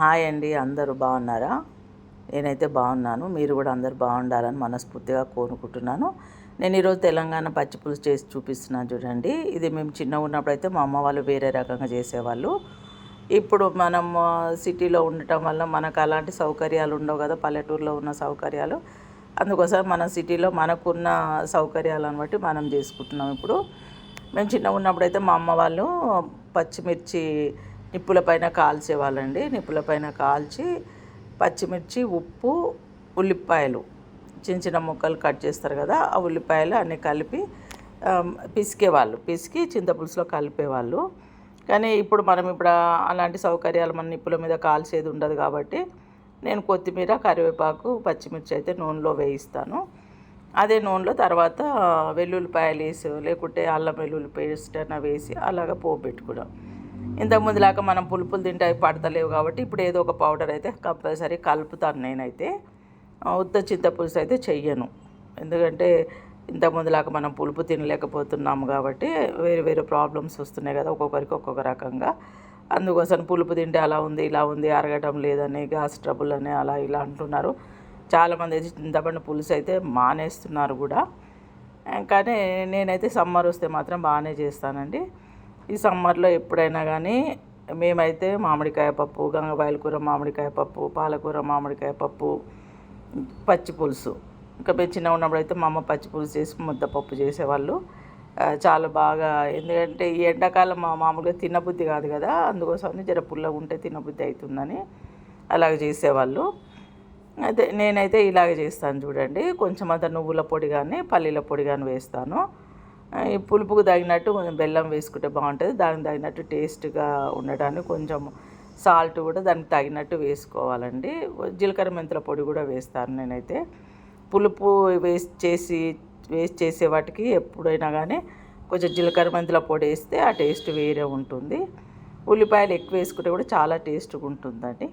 Hi అండి అందరూ బాగున్నారా? నేనైతే బాగున్నాను. మీరు కూడా అందరు బాగుండాలని మనస్ఫూర్తిగా కోరుకుంటున్నాను. నేను ఈరోజు తెలంగాణ పచ్చి పులుసు చేసి చూపిస్తున్నాను చూడండి. ఇది మేము చిన్నగా ఉన్నప్పుడు అయితే మా అమ్మ వాళ్ళు వేరే రకంగా చేసేవాళ్ళు. ఇప్పుడు మనం సిటీలో ఉండటం వల్ల మనకు అలాంటి సౌకర్యాలు ఉండవు కదా పల్లెటూరులో ఉన్న సౌకర్యాలు. అందుకోసం మన సిటీలో మనకున్న సౌకర్యాలను బట్టి మనం చేసుకుంటున్నాం ఇప్పుడు. మేము చిన్నగా ఉన్నప్పుడు అయితే మా అమ్మ వాళ్ళు పచ్చిమిర్చి నిప్పుల పైన కాల్చేవాళ్ళండి. నిప్పుల పైన కాల్చి పచ్చిమిర్చి ఉప్పు ఉల్లిపాయలు. చిన్న చిన్న ముక్కలు కట్ చేస్తారు కదా ఆ ఉల్లిపాయలు అన్నీ కలిపి పిసికేవాళ్ళు. పిసికి చింతపులుసులో కలిపేవాళ్ళు. కానీ ఇప్పుడు మనం ఇప్పుడు అలాంటి సౌకర్యాలు మన నిప్పుల మీద కాల్చేది ఉండదు కాబట్టి నేను కొత్తిమీర కరివేపాకు పచ్చిమిర్చి అయితే నూనెలో వేయిస్తాను. అదే నూనెలో తర్వాత వెల్లుల్లిపాయలు వేసి లేకుంటే అల్లం వెల్లుల్లి పేస్ట్ అన్న వేసి అలాగ పోపు పెట్టుకున్నాం ఇంతకుముందులాగా మనం పులుపులు తింటే అవి పడతలేవు కాబట్టి ఇప్పుడు ఏదో ఒక పౌడర్ అయితే కంపల్సరీ కలుపుతాను నేనైతే. ఉత్త ఉత్త చింతపులుసు అయితే చెయ్యను. ఎందుకంటే ఇంతకుముందులాగా మనం పులుపు తినలేకపోతున్నాము కాబట్టి వేరే వేరే ప్రాబ్లమ్స్ వస్తున్నాయి కదా ఒక్కొక్కరికి ఒక్కొక్క రకంగా. అందుకోసం పులుపు తింటే అలా ఉంది ఇలా ఉంది అరగటం లేదని గ్యాస్ ట్రబుల్ అని అలా ఇలా అంటున్నారు. చాలామంది అయితే చింతపండు పులుసు అయితే మానేస్తున్నారు కూడా. కానీ నేనైతే సమ్మర్ వస్తే మాత్రం బాగానే చేస్తానండి. ఈ సమ్మర్లో ఎప్పుడైనా కానీ మేమైతే మామిడికాయ పప్పు గంగబాయల కూర మామిడికాయ పప్పు పాలకూర మామిడికాయ పప్పు పచ్చి పులుసు. ఇంకా మేము చిన్నగా ఉన్నప్పుడు అయితే మా అమ్మ పచ్చి పులుసు చేసి ముద్దపప్పు చేసేవాళ్ళు. చాలా బాగా ఎందుకంటే ఈ ఎండాకాలం మా మామూలుగా తినబుద్ధి కాదు కదా అందుకోసం జర పుల్లగా ఉంటే తినబుద్ధి అవుతుందని అలాగ చేసేవాళ్ళు. అయితే నేనైతే ఇలాగ చేస్తాను చూడండి. కొంచెం అంత నువ్వుల పొడి కానీ పల్లీల పొడి కానీ వేస్తాను. పులుపుకు తగినట్టు కొంచెం బెల్లం వేసుకుంటే బాగుంటుంది. దానికి తగినట్టు టేస్ట్గా ఉండడానికి కొంచెం సాల్ట్ కూడా దానికి తగినట్టు వేసుకోవాలండి. జీలకర్ర మెంతుల పొడి కూడా వేస్తాను నేనైతే. పులుపు వేస్ట్ చేసి వేస్ట్ చేసే వాటికి ఎప్పుడైనా కానీ కొంచెం జీలకర్ర మెంతుల పొడి వేస్తే ఆ టేస్ట్ వేరే ఉంటుంది. ఉల్లిపాయలు ఎక్కువ వేసుకుంటే కూడా చాలా టేస్ట్గా ఉంటుందండి.